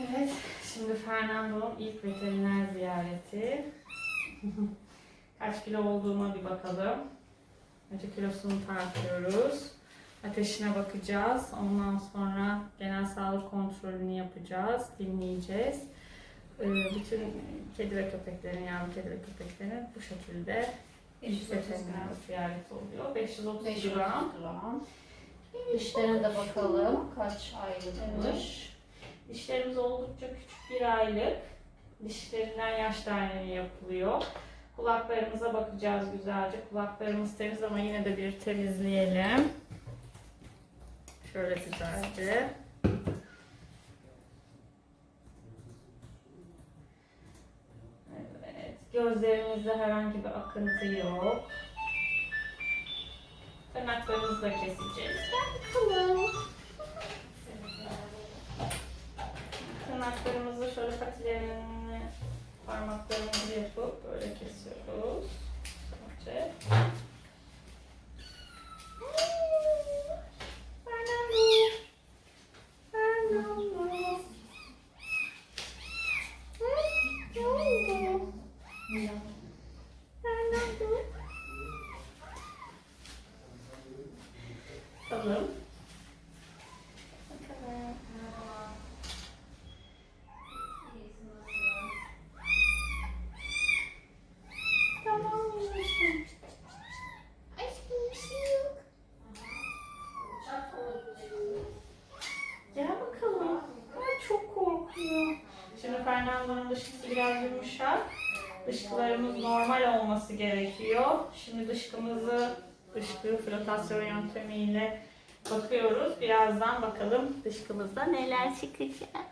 Evet, şimdi Fernando'nun ilk veteriner ziyareti. Kaç kilo olduğuna bir bakalım. Önce kilosunu tartıyoruz. Ateşine bakacağız. Ondan sonra genel sağlık kontrolünü yapacağız. Dinleyeceğiz. Ee, Bütün kedi ve köpeklerin, yavru kedi ve köpeklerin bu şekilde veteriner ziyareti oluyor. 530 500 gram. gram. Dişlerine de bakalım kaç aylıkmış. Dişlerimiz oldukça küçük bir aylık. Dişlerinden yaş tahlili yapılıyor. Kulaklarımıza bakacağız güzelce. Kulaklarımız temiz ama yine de bir temizleyelim. Şöyle güzelce. Evet. Gözlerimizde herhangi bir akıntı yok. Tırnaklarımızı da keseceğiz. Bakalım. Tırnaklarımızı şöyle patilerini parmaklarımızı yapıp böyle kesiyoruz. Önce. Fernando. Fernando. Fernando. Fernando. Bakalım. Bakalım. Tamam. Aşkım bir şey yok. Gel bakalım. Ay çok korkuyor. Şimdi Fernando'nun dışkısı biraz yumuşak. Dışkılarımız normal olması gerekiyor. Şimdi dışkımızı dışkı flotasyon yöntemiyle bakıyoruz. Birazdan bakalım dışkımızda neler çıkacak.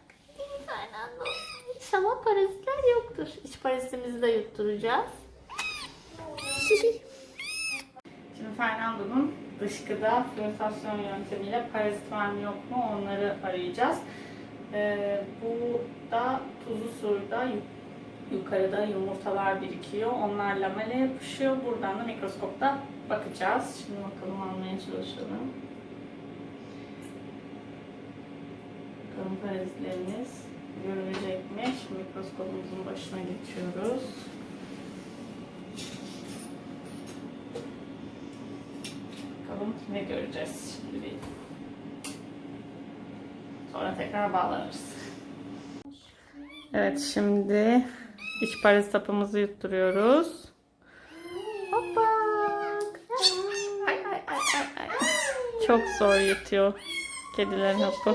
Fernando. İnşallah parazitler yoktur. İç parazitimizi de yutturacağız. Şimdi Fernando'nun dışkıda flotasyon yöntemiyle parazit var mı yok mu onları arayacağız. Ee, burada tuzlu suyda yu- yukarıda yumurtalar birikiyor. Onlar lamele yapışıyor. Buradan da mikroskopta bakacağız. Şimdi bakalım almaya çalışalım. Bakalım parazitlerimiz görülecek mi? Şimdi mikroskopumuzun başına geçiyoruz. Bakalım ne göreceğiz şimdi. Sonra tekrar bağlanırız. Evet şimdi iç parazit hapımızı yutturuyoruz. Hoppa. Ay, ay, ay, ay, ay. Çok zor yutuyor kedilerin hapı.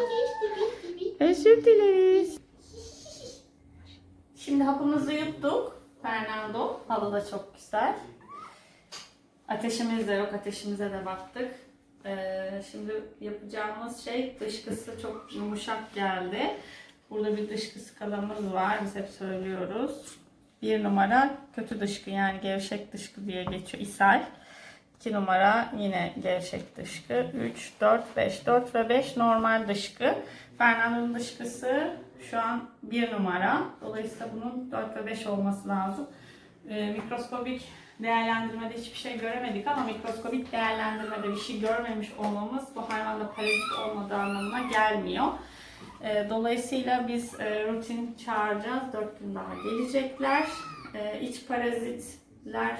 Özür dileriz. Şimdi hapımızı yuttuk. Fernando. Halı da çok güzel. Ateşimiz de yok. Ateşimize de baktık. Ee, şimdi yapacağımız şey dışkısı çok yumuşak geldi. Burada bir dışkı skalamız var. Biz hep söylüyoruz. Bir numara kötü dışkı yani gevşek dışkı diye geçiyor. ishal. 2 numara yine gevşek dışkı. 3, 4, 5. 4 ve 5 normal dışkı. Fernando'nun dışkısı şu an 1 numara. Dolayısıyla bunun 4 ve 5 olması lazım. Ee, mikroskobik değerlendirmede hiçbir şey göremedik ama mikroskobik değerlendirmede bir şey görmemiş olmamız bu hayvanda parazit olmadığı anlamına gelmiyor. Ee, dolayısıyla biz e, rutin çağıracağız. 4 gün daha gelecekler. Ee, iç parazitler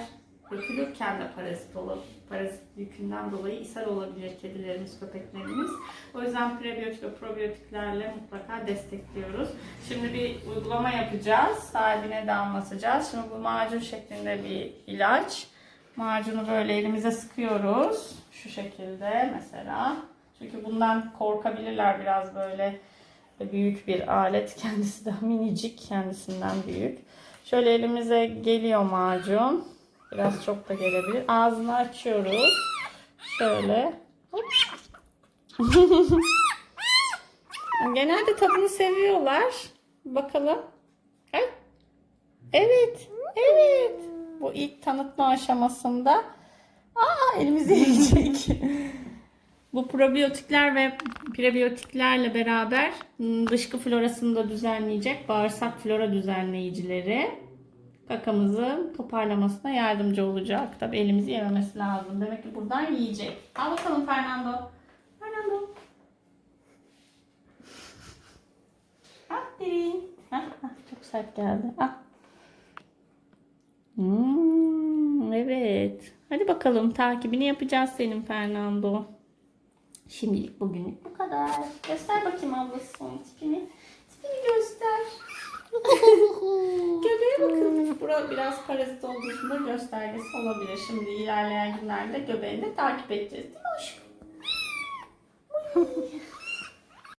dökülürken de parazit olur. Parazit yükünden dolayı ishal olabilir kedilerimiz, köpeklerimiz. O yüzden prebiyotik ve probiyotiklerle mutlaka destekliyoruz. Şimdi bir uygulama yapacağız. Sahibine de. Şimdi bu macun şeklinde bir ilaç. Macunu böyle elimize sıkıyoruz. Şu şekilde mesela. Çünkü bundan korkabilirler biraz böyle büyük bir alet. Kendisi de minicik, kendisinden büyük. Şöyle elimize geliyor macun. Biraz çok da gelebilir. Ağzını açıyoruz. Şöyle. Genelde tadını seviyorlar. Bakalım. Evet. Evet. Bu ilk tanıtma aşamasında. Aa elimizi yiyecek. Bu probiyotikler ve prebiyotiklerle beraber ım, dışkı florasını da düzenleyecek bağırsak flora düzenleyicileri kakamızın toparlamasına yardımcı olacak. Tabi elimizi yememesi lazım. Demek ki buradan yiyecek. Al bakalım Fernando. Fernando. Hadi. sert geldi. Ah. Hmm, evet. Hadi bakalım takibini yapacağız senin Fernando. Şimdilik bugünlük bu kadar. Göster bakayım ablası tipini. Tipini göster. Göbeğe bakın. Bura biraz parazit de göstergesi olabilir. Şimdi ilerleyen günlerde göbeğini takip edeceğiz değil mi aşkım?